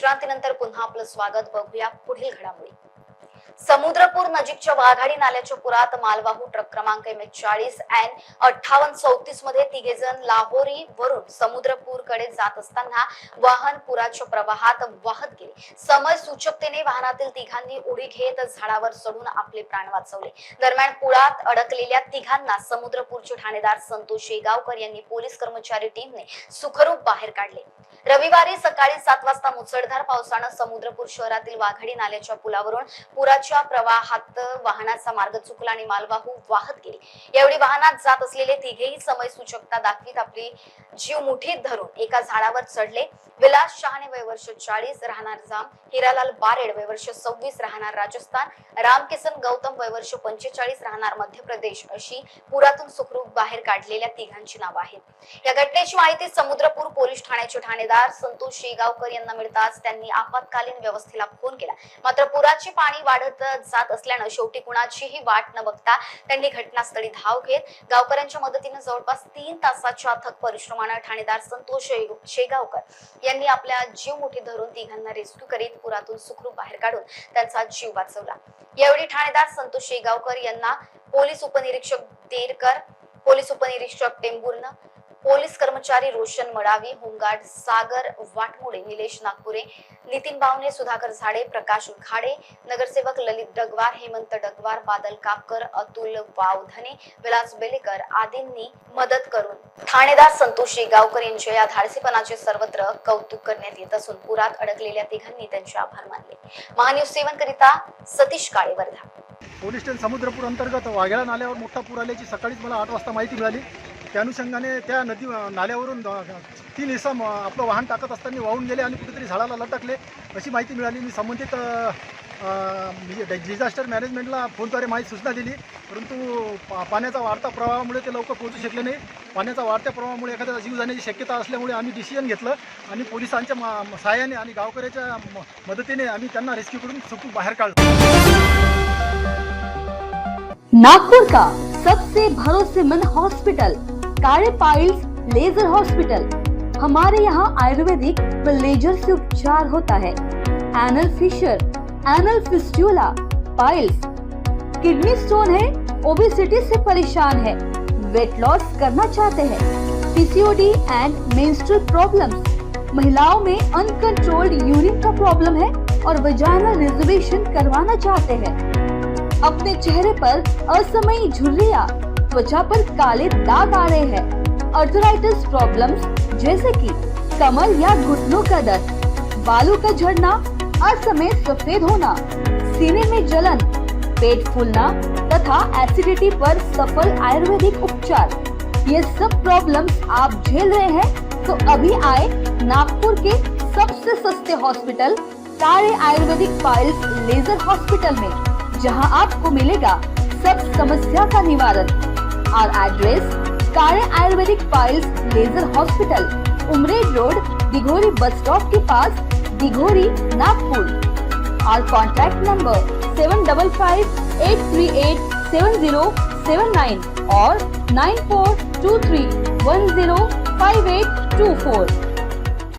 विश्रांतीनंतर पुन्हा आपलं स्वागत बघूया पुढील घडामोडी. समुद्रपूर नजीकच्या वाघाडी नाल्याच्या पुरात मालवाहू ट्रक क्रमांक एम एच चाळीस अँड अठ्ठावन्न चौतीसमध्ये तिघे जण लाहोरी वरून समुद्रपूरकडे जात असताना वाहन पुराच्या प्रवाहात वाहत गेले. समय सूचकतेने वाहनातील तिघांनी उडी घेत झाडावर चढून आपले प्राण वाचवले. दरम्यान पुरात अडकलेल्या तिघांना समुद्रपूरचे ठाणेदार संतोष शेगावकर यांनी पोलीस कर्मचारी टीमने सुखरूप बाहेर काढले. रविवारी सकाळी सात वाजता मुसळधार पावसानं समुद्रपूर शहरातील वाघाडी नाल्याच्या पुलावरून पुराच्या प्रवाहात वाहनाचा मार्ग चुकला आणि मालवाहू वाहत गेली. यावेळी वाहनात जात असलेले तिघेही समय सूचकता दाखवीत आपली जीव मुठीत धरून एका झाडावर चढले. विलास शहाणे वय वर्ष चाळीस राहणार जाम हिरालाल बारेड वय वर्ष सव्वीस राहणार राजस्थान. रामकिसन गौतम वय वर्ष पंचेचाळीस राहणार मध्य प्रदेश अशी पुरातून सुखरूप बाहेर काढलेल्या तिघांची नावं आहेत. या घटनेची माहिती समुद्रपूर पोलीस ठाण्याचे ठाणेदार संतोष शेगावकर यांना मिळताच त्यांनी आपत्कालीन व्यवस्थेला फोन केला. मात्र पुराचे पाणी वाढत जात असल्यानं शेवटी कुणाचीही वाट न बघता त्यांनी घटनास्थळी धाव घेत गावकऱ्यांच्या मदतीनं जवळपास तीन तासाच्या अथक परिश्रमानं ठाणेदार संतोष शेगावकर यांनी आपल्या जीव मुठी धरून तिघांना रेस्क्यू करीत पुरातून सुखरूप बाहेर काढून त्यांचा जीव वाचवला. यावेळी ठाणेदार संतोष शेगावकर यांना पोलीस उपनिरीक्षक देरकर पोलीस उपनिरीक्षक टेंबूरनं पोलीस कर्मचारी रोशन मडावी होमगार्ड सागर वाटमोडे निलेश नागपुरे नितीन बावने सुधाकर झाडे प्रकाश खाडे नगरसेवक ललित डगवार हेमंत डगवार बादल कापकर अतुल वावधने विलास बेलेकर आदींनी मदत करून ठाणेदार संतोष गावकर यांच्या या धाडसीपणाचे सर्वत्र कौतुक करण्यात येत असून पुरात अडकलेल्या तिघांनी त्यांचे आभार मानले. महान्यूज सेवन करिता सतीश काळे वर्धा पोलीस स्टेशन समुद्रपूर अंतर्गत वाघेळा नाल्यावर मोठा पूर आल्याची सकाळीच मला आठ वाजता माहिती मिळाली. त्या अनुषंगाने त्या नदी नाल्यावरून तीन इसम आपलं वाहन टाकत असताना वाहून गेले आणि कुठेतरी झाडाला लटकले. अशी माहिती मिळाली. मी संबंधित म्हणजे डिझास्टर मॅनेजमेंटला फोनद्वारे माहिती सूचना दिली. परंतु पा- पाण्याचा वाढता प्रवाहामुळे ते लवकर पोहोचू शकले नाही. पाण्याचा वाढत्या प्रवाहामुळे एखाद्याचा जीव जाण्याची शक्यता असल्यामुळे आम्ही डिसिजन घेतलं आणि पोलिसांच्या मा- सहाय्याने आणि गावकऱ्याच्या मदतीने आम्ही त्यांना रेस्क्यू करून सुखरूप बाहेर काढलं. नागपूर का सबसे भरोसेमंद hospital Kale piles laser hospital हमारे यहाँ आयुर्वेदिक व लेजर से उपचार होता है। Anal fissure anal fistula piles kidney stone है ओबेसिटी से परेशान है। वेट लॉस करना चाहते हैं। पीसीओडी एंड मेंस्ट्रुअल प्रॉब्लम्स महिलाओं में अनकंट्रोल्ड यूरिन का प्रॉब्लम है और वजाइनल रिजर्वेशन करवाना चाहते हैं। अपने चेहरे पर असमयी झुर्रियाँ त्वचा पर काले दाग आ रहे हैं। अर्थराइटिस प्रॉब्लम्स जैसे कि कमर या घुटनों का दर्द, बालों का झड़ना, असमय सफ़ेद होना, सीने में जलन, पेट फूलना तथा एसिडिटी पर सफल आयुर्वेदिक उपचार। ये सब प्रॉब्लम्स आप झेल रहे हैं तो अभी आए नागपुर के सबसे सस्ते हॉस्पिटल तारे आयुर्वेदिक पाइल्स लेजर हॉस्पिटल में, जहाँ आपको मिलेगा सब समस्या का निवारण। Our address Kare Ayurvedic Piles Laser Hospital, Umred Road, Digori bus stop के पास, Digori, Nagpur. Our contact number 7558387079 or 9423105824.